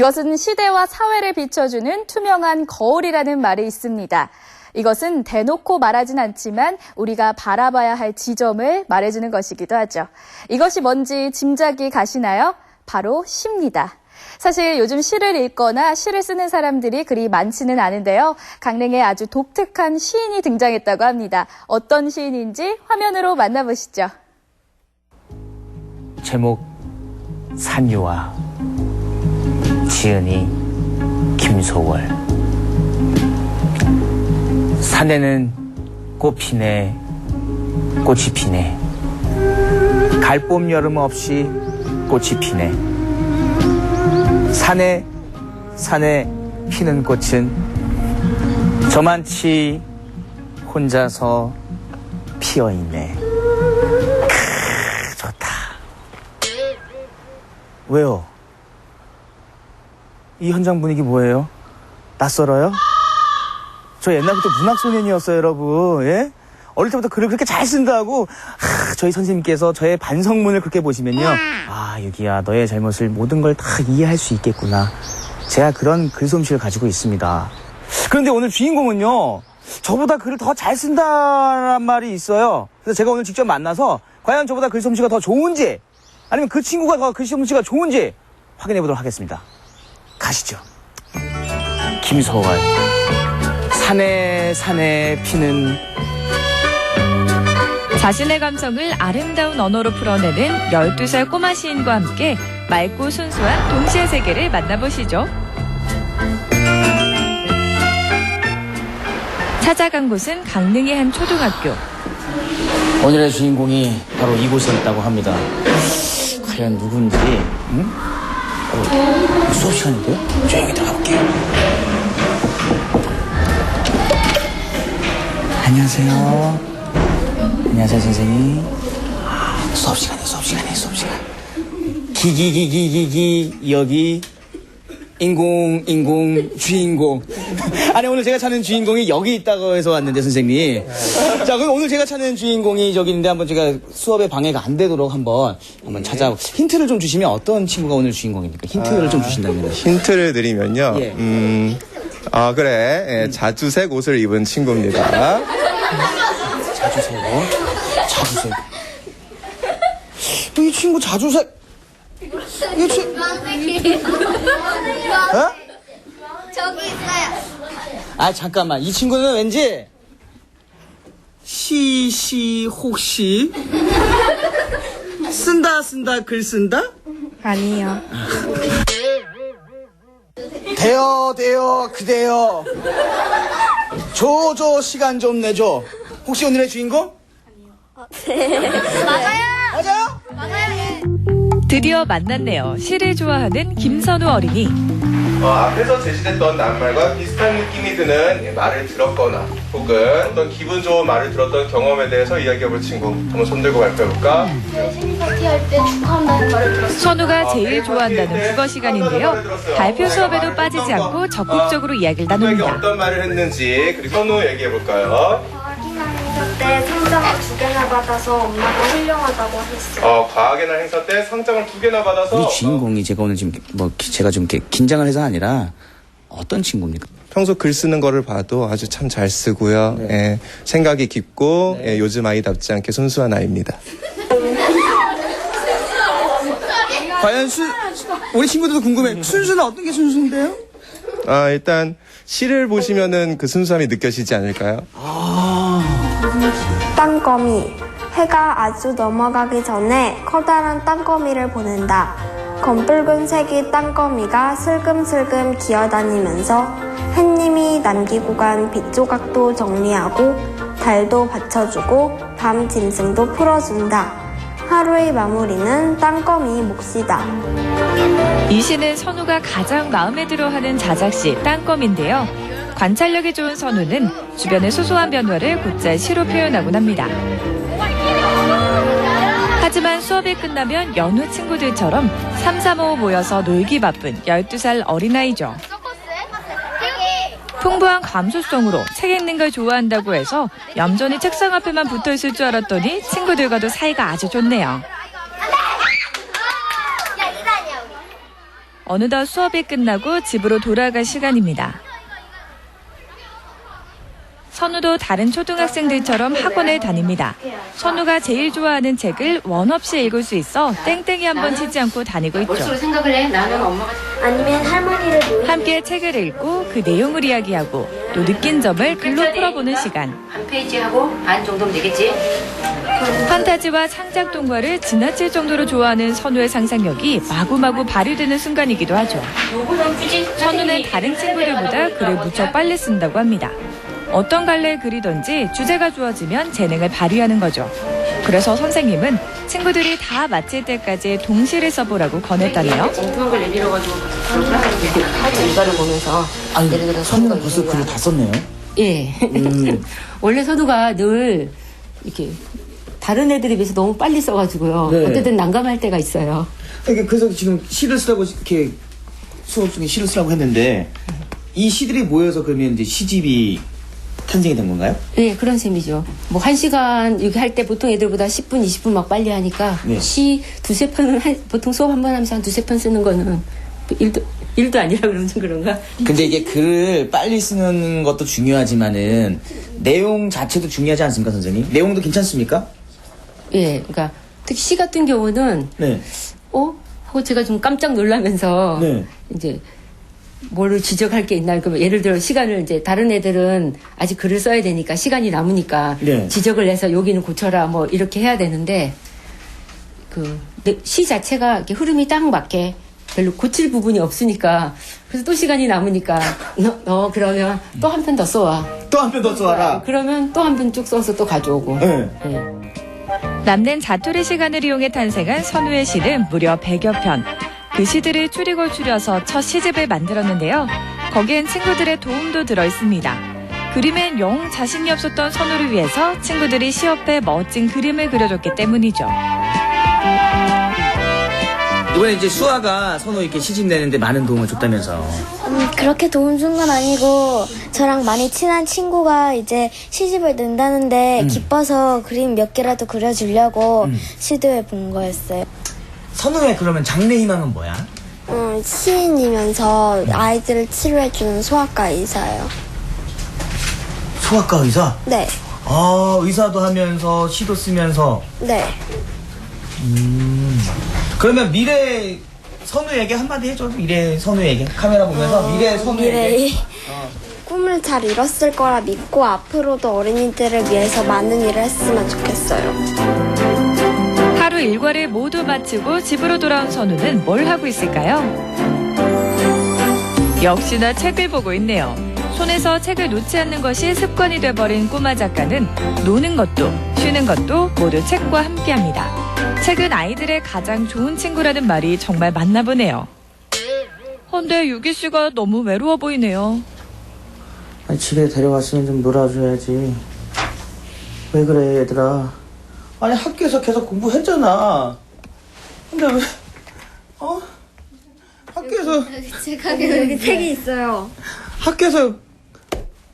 이것은 시대와 사회를 비춰주는 투명한 거울이라는 말이 있습니다. 이것은 대놓고 말하진 않지만 우리가 바라봐야 할 지점을 말해주는 것이기도 하죠. 이것이 뭔지 짐작이 가시나요? 바로 시입니다. 사실 요즘 시를 읽거나 시를 쓰는 사람들이 그리 많지는 않은데요. 강릉에 아주 독특한 시인이 등장했다고 합니다. 어떤 시인인지 화면으로 만나보시죠. 제목 산유화 지은이 김소월 산에는 꽃 피네 꽃이 피네 갈봄 여름 없이 꽃이 피네 산에 산에 피는 꽃은 저만치 혼자서 피어 있네. 크, 좋다. 왜요? 이 현장 분위기 뭐예요? 낯설어요? 저 옛날부터 문학소년이었어요, 여러분. 예? 어릴 때부터 글을 그렇게 잘 쓴다고 하, 저희 선생님께서 저의 반성문을 그렇게 보시면요. 아, 유기야, 너의 잘못을 모든 걸 다 이해할 수 있겠구나. 제가 그런 글솜씨를 가지고 있습니다. 그런데 오늘 주인공은요. 저보다 글을 더 잘 쓴다란 말이 있어요. 그래서 제가 오늘 직접 만나서 과연 저보다 글솜씨가 더 좋은지 아니면 그 친구가 더 글솜씨가 좋은지 확인해 보도록 하겠습니다. 가시죠. 김소월. 산에 산에 피는 자신의 감성을 아름다운 언어로 풀어내는 12살 꼬마 시인과 함께 맑고 순수한 동시의 세계를 만나보시죠. 찾아간 곳은 강릉의 한 초등학교. 오늘의 주인공이 바로 이곳에 있다고 합니다. 과연 누군지, 응? 어, 수업 시간인데요? 조용히 들어가 볼게요. 안녕하세요. 안녕하세요, 선생님. 아, 수업 시간에, 수업 시간에, 수업 시간. 기기기기기기, 여기. 인공, 인공, 주인공. 아니, 오늘 제가 찾는 주인공이 여기 있다고 해서 왔는데, 선생님. 자, 그럼 오늘 제가 찾는 주인공이 저기 있는데 한번 제가 수업에 방해가 안 되도록 한번, 한번 찾아, 힌트를 좀 주시면 어떤 친구가 오늘 주인공입니까? 힌트를 좀 주신다면. 힌트를 드리면요. 예. 음, 아, 그래. 예, 자주색 옷을 입은 친구입니다. 자주색. 자주색. 이 친구 자주색. 이 친구. 어? 저기 있어요. 아 잠깐만 이 친구는 왠지 시시 혹시 쓴다 쓴다 글 쓴다 아니요. 돼요 돼요 그대요 줘줘 시간 좀 내줘 혹시 오늘의 주인공 맞아요. 맞아요 맞아요. 드디어 만났네요. 시를 좋아하는 김선우 어린이. 어, 앞에서 제시됐던 낱말과 비슷한 느낌이 드는 예, 말을 들었거나 혹은 어떤 기분 좋은 말을 들었던 경험에 대해서 이야기해볼 친구 한번 손들고 발표해볼까? 제 생일 파티 할 때 축하한다는 말을 들었어요. 선우가 제일 좋아한다는 국어 시간인데요. 발표 수업에도 빠지지 않고 적극적으로 이야기를 누구에게 나눕니다. 어떤 말을 했는지 그리고 선우 얘기해볼까요? 과학이나 행사 때 상장을 두 개나 받아서 엄마가 훌륭하다고 했어요. 어, 과학의 날 행사 때 상장을 두 개나 받아서 우리 주인공이 제가 오늘 지금 뭐 기- 제가 좀 이렇게 긴장을 해서 아니라 어떤 친구입니까 평소 글 쓰는 거를 봐도 아주 참 잘 쓰고요. 네. 예, 생각이 깊고 예, 요즘 아이답지 않게 순수한 아이입니다. 과연 순 우리 친구들도 궁금해 순수는 어떤 게 순수인데요 아, 일단 시를 보시면은 그 순수함이 느껴지지 않을까요? 땅거미. 해가 아주 넘어가기 전에 커다란 땅거미를 보낸다. 검붉은 색의 땅거미가 슬금슬금 기어다니면서 햇님이 남기고 간 빗조각도 정리하고 달도 받쳐주고 밤 짐승도 풀어준다. 하루의 마무리는 땅거미 몫이다. 이 시는 선우가 가장 마음에 들어하는 자작시 땅검인데요. 관찰력이 좋은 선우는 주변의 소소한 변화를 곧잘 시로 표현하곤 합니다. 하지만 수업이 끝나면 여느 친구들처럼 삼삼오오 모여서 놀기 바쁜 12살 어린아이죠. 풍부한 감수성으로 책 읽는 걸 좋아한다고 해서 얌전히 책상 앞에만 붙어 있을 줄 알았더니 친구들과도 사이가 아주 좋네요. 어느덧 수업이 끝나고 집으로 돌아갈 시간입니다. 선우도 다른 초등학생들처럼 학원에 다닙니다. 선우가 제일 좋아하는 책을 원 없이 읽을 수 있어 땡땡이 한 번 치지 않고 다니고 있죠. 머릿속으로 생각을 해. 나는 엄마가 아니면 할머니를 모이 함께 책을 읽고 그 내용을 이야기하고 또 느낀 점을 글로 풀어보는 시간. 한 페이지 하고 반 정도면 되겠지? 판타지와 창작 동화를 지나칠 정도로 좋아하는 선우의 상상력이 마구마구 발휘되는 순간이기도 하죠. 선우는 다른 친구들보다 글을 무척 빨리 쓴다고 합니다. 어떤 갈래 그리던지 주제가 주어지면 재능을 발휘하는 거죠. 그래서 선생님은 친구들이 다 마칠 때까지 동시를 써보라고 권했다네요. 엉뚱한 걸 내밀어 가지고 이렇게 하고 이거를 보면서 예를 들어 선우가 벌써 글을. 다 썼네요. 예. 원래 선우가 늘 이렇게 다른 애들에 비해서 너무 빨리 써가지고요. 네. 어쨌든 난감할 때가 있어요. 그러니까 그래서 지금 시를 쓰라고 이렇게 수업 중에 시를 쓰라고 했는데 이 시들이 모여서 그러면 이제 시집이 탄생이 된 건가요? 예, 그런 셈이죠. 뭐 한 시간 이렇게 할때 보통 애들보다 10분, 20분 막 빨리 하니까 네. 시 두세 편은 한, 보통 수업 한 번 하면서 한 두세 편 쓰는 거는 일도 일도 아니라 그러면 좀 그런가? 근데 이게 글을 빨리 쓰는 것도 중요하지만은 내용 자체도 중요하지 않습니까, 선생님? 내용도 괜찮습니까? 예, 그러니까 특히 시 같은 경우는 네. 어? 하고 제가 좀 깜짝 놀라면서 네. 이제 뭐를 지적할 게 있나 그러면 예를 들어 시간을 이제 다른 애들은 아직 글을 써야 되니까 시간이 남으니까 네. 지적을 해서 여기는 고쳐라 뭐 이렇게 해야 되는데 그 시 자체가 이렇게 흐름이 딱 맞게 별로 고칠 부분이 없으니까 그래서 또 시간이 남으니까 너, 너 그러면 또 한 편 더 써와 또 한 편 더 써와라. 그러면 또 한 편 쭉 써서 또 가져오고 네. 예. 남는 자투리 시간을 이용해 탄생한 선우의 시는 무려 100여 편. 그 시들을 추리고 추려서 첫 시집을 만들었는데요. 거기엔 친구들의 도움도 들어 있습니다. 그림엔 영 자신이 없었던 선우를 위해서 친구들이 시 옆에 멋진 그림을 그려줬기 때문이죠. 이번에 이제 수아가 선우 이렇게 시집 내는데 많은 도움을 줬다면서. 음, 그렇게 도움 준 건 아니고 저랑 많이 친한 친구가 이제 시집을 낸다는데 기뻐서 그림 몇 개라도 그려주려고 시도해 본 거였어요. 선우의 그러면 장래 희망은 뭐야? 음, 시인이면서 아이들을 치료해주는 소아과 의사예요. 소아과 의사? 네, 아, 의사도 하면서 시도 쓰면서. 네. 그러면 미래 선우에게 한마디 해줘. 미래 선우에게. 카메라 보면서 미래 선우에게. 미래의 꿈을 잘 이뤘을 거라 믿고 앞으로도 어린이들을 위해서 많은 일을 했으면 좋겠어요. 하루 일과를 모두 마치고 집으로 돌아온 선우는 뭘 하고 있을까요? 역시나 책을 보고 있네요. 손에서 책을 놓지 않는 것이 습관이 돼버린 꼬마 작가는 노는 것도 쉬는 것도 모두 책과 함께합니다. 책은 아이들의 가장 좋은 친구라는 말이 정말 맞나 보네요. 헌데 유기 씨가 너무 외로워 보이네요. 아니, 집에 데려왔으면 좀 놀아줘야지. 왜 그래, 얘들아. 아니, 학교에서 계속 공부했잖아. 근데 왜, 어? 학교에서, 제가 여기 책이 있어요. 학교에서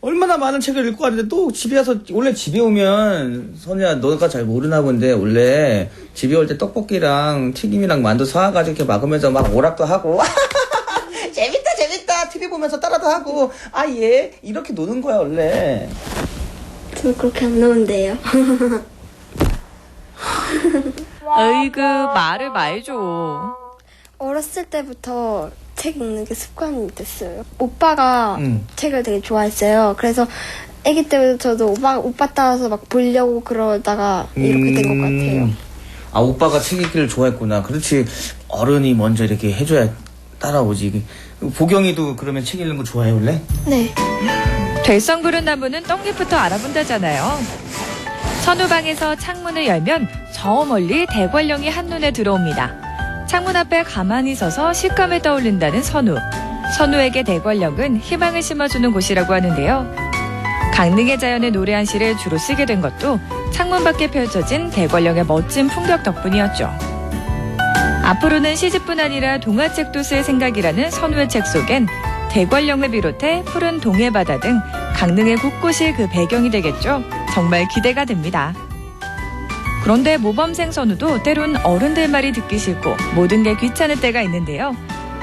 얼마나 많은 책을 읽고 왔는데 또 집에 와서, 원래 집에 오면, 선이야, 너가 잘 모르나 본데, 원래 집에 올 때 떡볶이랑 튀김이랑 만두 사와가지고 이렇게 먹으면서 막 오락도 하고. 재밌다, 재밌다. TV 보면서 따라도 하고. 아, 얘, 이렇게 노는 거야, 원래. 저 그렇게 안 나온대요. 어이구 말을 말죠. 어렸을 때부터 책 읽는 게 습관이 됐어요. 오빠가 음. 책을 되게 좋아했어요. 그래서 아기 때부터 저도 오빠, 오빠 따라서 막 보려고 그러다가 이렇게 된 것 같아요. 음. 아, 오빠가 책 읽기를 좋아했구나. 그렇지. 어른이 먼저 이렇게 해줘야 따라오지. 보경이도 그러면 책 읽는 거 좋아해, 원래? 네. 될성 부른 나무는 떡잎부터 알아본다잖아요. 선우방에서 창문을 열면 저 멀리 대관령이 한눈에 들어옵니다. 창문 앞에 가만히 서서 식감을 떠올린다는 선우. 선우에게 대관령은 희망을 심어주는 곳이라고 하는데요. 강릉의 자연의 노래 한 시를 주로 쓰게 된 것도 창문 밖에 펼쳐진 대관령의 멋진 풍경 덕분이었죠. 앞으로는 시집뿐 아니라 동화책도 쓸 생각이라는 선우의 책 속엔 대관령을 비롯해 푸른 동해바다 등 강릉의 곳곳이 그 배경이 되겠죠. 정말 기대가 됩니다. 그런데 모범생 선우도 때론 어른들 말이 듣기 싫고 모든 게 귀찮을 때가 있는데요.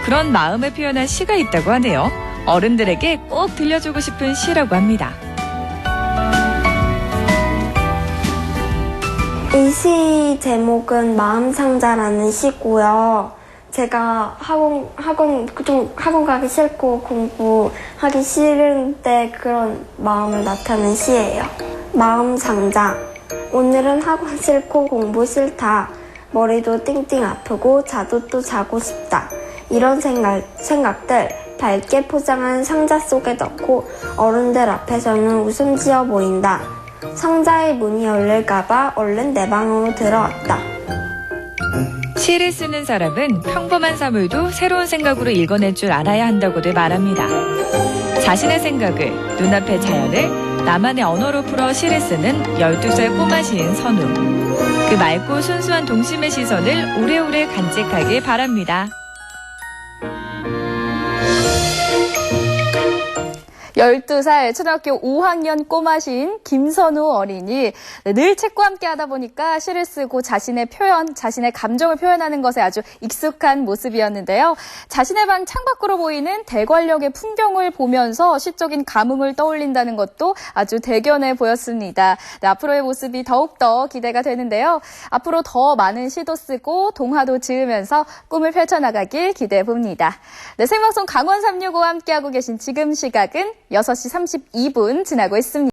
그런 마음을 표현한 시가 있다고 하네요. 어른들에게 꼭 들려주고 싶은 시라고 합니다. 이 시 제목은 마음상자라는 시고요. 제가 학원 학원 좀 학원 가기 싫고 공부하기 싫은데 그런 마음을 나타낸 시예요. 마음상자. 오늘은 학원 싫고 공부 싫다. 머리도 띵띵 아프고 자도 또 자고 싶다. 이런 생각 생각들 밝게 포장한 상자 속에 넣고 어른들 앞에서는 웃음 지어 보인다. 상자의 문이 열릴까봐 얼른 내 방으로 들어왔다. 시를 쓰는 사람은 평범한 사물도 새로운 생각으로 읽어낼 줄 알아야 한다고들 말합니다. 자신의 생각을, 눈앞의 자연을 나만의 언어로 풀어 시를 쓰는 12살 꼬마 시인 선우. 그 맑고 순수한 동심의 시선을 오래오래 간직하길 바랍니다. 12살 초등학교 5학년 꼬마 시인 김선우 어린이 네, 늘 책과 함께 하다 보니까 시를 쓰고 자신의 표현, 자신의 감정을 표현하는 것에 아주 익숙한 모습이었는데요. 자신의 방 창밖으로 보이는 대관령의 풍경을 보면서 시적인 감흥을 떠올린다는 것도 아주 대견해 보였습니다. 네, 앞으로의 모습이 더욱더 기대가 되는데요. 앞으로 더 많은 시도 쓰고 동화도 지으면서 꿈을 펼쳐나가길 기대해 봅니다. 네, 생방송 강원 365와 함께하고 계신 지금 시각은 6시 32분 지나고 있습니다.